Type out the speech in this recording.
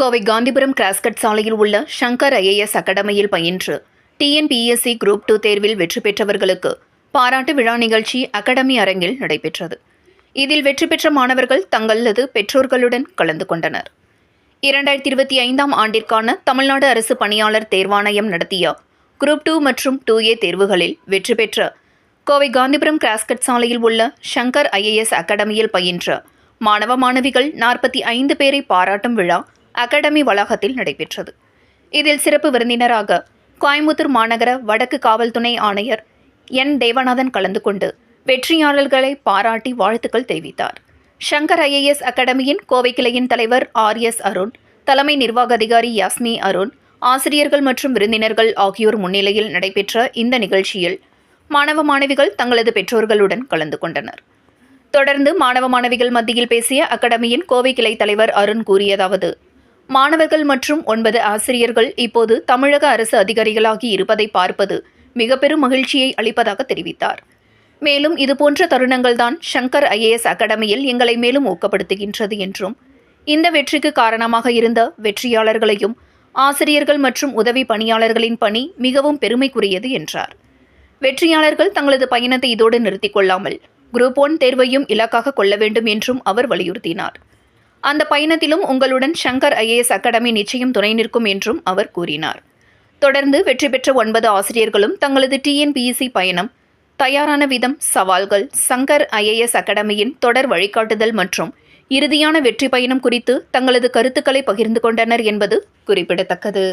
Kovai Gandhipuram cross cut சாலையில் உள்ள Shankar IAS அகாடமியில் பயின்று டிஎன்பிஎஸ்சி குரூப் டூ தேர்வில் வெற்றி பெற்றவர்களுக்கு பாராட்டு விழா நிகழ்ச்சி அகாடமி அரங்கில் நடைபெற்றது. இதில் வெற்றி பெற்ற மாணவர்கள் தங்களது பெற்றோர்களுடன் கலந்து கொண்டனர். இரண்டாயிரத்தி இருபத்தி ஐந்தாம் ஆண்டிற்கான தமிழ்நாடு அரசு பணியாளர் தேர்வாணையம் நடத்திய குரூப் டூ மற்றும் டூ ஏ தேர்வுகளில் வெற்றி பெற்ற கோவை காந்திபுரம் கிராஸ்கட் சாலையில் உள்ள சங்கர் ஐஏஎஸ் அகாடமியில் பயின்ற மாணவ மாணவிகள் நாற்பத்தி ஐந்து பேரை பாராட்டும் விழா அகாடமி வளாகத்தில் நடைபெற்றது. இதில் சிறப்பு விருந்தினராக கோயம்புத்தூர் மாநகர வடக்கு காவல் துணை ஆணையர் என். தேவநாதன் கலந்து கொண்டு வெற்றியாளர்களை பாராட்டி வாழ்த்துக்கள் தெரிவித்தார். ஷங்கர் ஐஏஎஸ் அகாடமியின் கோவை கிளையின் தலைவர் ஆர். எஸ். அருண் தலைமை நிர்வாக அதிகாரி யாஸ்மி அருண் ஆசிரியர்கள் மற்றும் விருந்தினர்கள் ஆகியோர் முன்னிலையில் நடைபெற்ற இந்த நிகழ்ச்சியில் மாணவ மாணவிகள் தங்களது பெற்றோர்களுடன் கலந்து கொண்டனர். தொடர்ந்து மாணவ மாணவிகள் மத்தியில் பேசிய அகாடமியின் கோவை கிளை தலைவர் அருண் கூறியதாவது மாணவர்கள் மற்றும் ஒன்பது ஆசிரியர்கள் இப்போது தமிழக அரசு அதிகாரிகளாகி இருப்பதை பார்ப்பது மிக பெரும் மகிழ்ச்சியை அளிப்பதாக தெரிவித்தார். மேலும் இதுபோன்ற தருணங்கள்தான் சங்கர் ஐஏஎஸ் அகாடமியில் எங்களை மேலும் ஊக்கப்படுத்துகின்றது என்றும் இந்த வெற்றிக்கு காரணமாக இருந்த வெற்றியாளர்களையும் ஆசிரியர்கள் மற்றும் உதவி பணியாளர்களின் பணி மிகவும் பெருமைக்குரியது என்றார். வெற்றியாளர்கள் தங்களது பயணத்தை இதோடு நிறுத்திக் கொள்ளாமல் குரூப் ஒன் தேர்வையும் இலக்காக கொள்ள வேண்டும் என்றும் அவர் வலியுறுத்தினார். அந்த பயணத்திலும் உங்களுடன் சங்கர் ஐஏஎஸ் அகாடமி நிச்சயம் துணை நிற்கும் என்றும் அவர் கூறினார். தொடர்ந்து வெற்றி பெற்ற ஒன்பது ஆசிரியர்களும் தங்களது டிஎன்பிஎஸ்சி பயணம் தயாரான விதம் சவால்கள் சங்கர் ஐஏஎஸ் அகாடமியின் தொடர் வழிகாட்டுதல் மற்றும் இறுதியான வெற்றி பயணம் குறித்து தங்களது கருத்துக்களை பகிர்ந்து கொண்டனர் என்பது குறிப்பிடத்தக்கது.